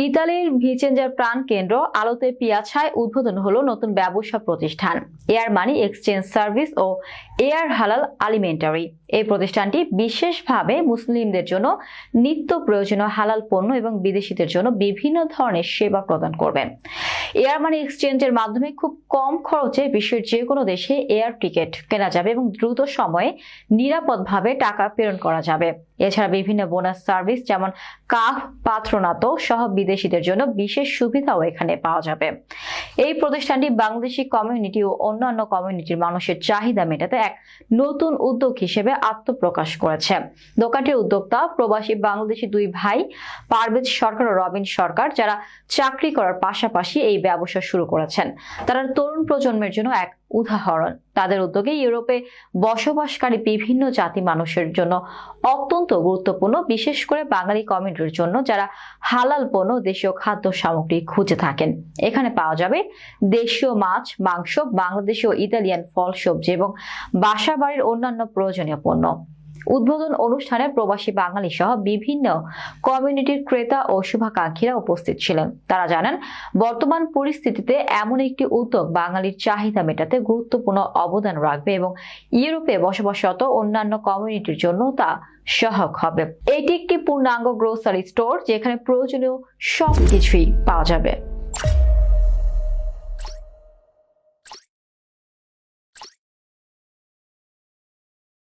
ইতালির ভিচেঞ্জার প্রাণ কেন্দ্র আলোতে পিয়াছায় উদ্বোধন হলো নতুন ব্যবসা প্রতিষ্ঠান। এয়ার মানি এক্সচেঞ্জ সার্ভিস ও এয়ার হালাল আলিমেন্টারি। এই প্রতিষ্ঠানটি বিশেষভাবে মুসলিমদের জন্য নিত্য প্রয়োজনীয় হালাল পণ্য এবং বিদেশিদের জন্য বিভিন্ন ধরনের সেবা প্রদান করবে। এয়ার মানি এক্সচেঞ্জের মাধ্যমে খুব কম খরচে বিশ্বের যে কোনো দেশে এয়ার টিকিট কেনা যাবে এবং দ্রুত সময়ে নিরাপদভাবে টাকা প্রেরণ করা যাবে। এছাড়া বিভিন্ন বোনাস সার্ভিস যেমন কাফ, পাত্রনাত সহ বিদেশিদের জন্য বিশেষ সুবিধাও এখানে পাওয়া যাবে। এই প্রতিষ্ঠানটি বাংলাদেশি কমিউনিটি ও অন্যান্য কমিউনিটির মানুষের চাহিদা মেটাতে এক নতুন উদ্যোগ হিসেবে আত্মপ্রকাশ করেছে। দোকানটির উদ্যোক্তা প্রবাসী বাংলাদেশি দুই ভাই পারভেজ সরকার ও রবিন সরকার, যারা চাকরি করার পাশাপাশি এই ব্যবসা শুরু করেছেন। তারা তরুণ প্রজন্মের জন্য এক উদাহরণ। তাদের উদ্যোগে ইউরোপে বসবাসকারী বিভিন্ন জাতি মানুষের জন্য অত্যন্ত গুরুত্বপূর্ণ, বিশেষ করে বাঙালি কমিউনিটির জন্য, যারা হালাল পণ্য দেশীয় খাদ্য সামগ্রী খুঁজে থাকেন। এখানে পাওয়া যাবে দেশীয় মাছ, মাংস বাংলাদেশীয় ইতালিয়ান ফল, সবজি এবং বাসা বাড়ির অন্যান্য প্রয়োজনীয় পণ্য। উদ্বোধন অনুষ্ঠানে প্রবাসী বাঙালি সহ বিভিন্ন কমিউনিটির ক্রেতা ও শুভাকাঙ্ক্ষীরা উপস্থিত ছিলেন। তারা জানান, বর্তমান পরিস্থিতিতে এমন একটি উদ্যোগ বাঙালির চাহিদা মেটাতে গুরুত্বপূর্ণ অবদান রাখবে এবং ইউরোপে বসবাসরত অন্যান্য কমিউনিটির জন্য তা সহায়ক হবে। এটি একটি পূর্ণাঙ্গ গ্রোসারি স্টোর যেখানে প্রয়োজনীয় সবকিছুই পাওয়া যাবে।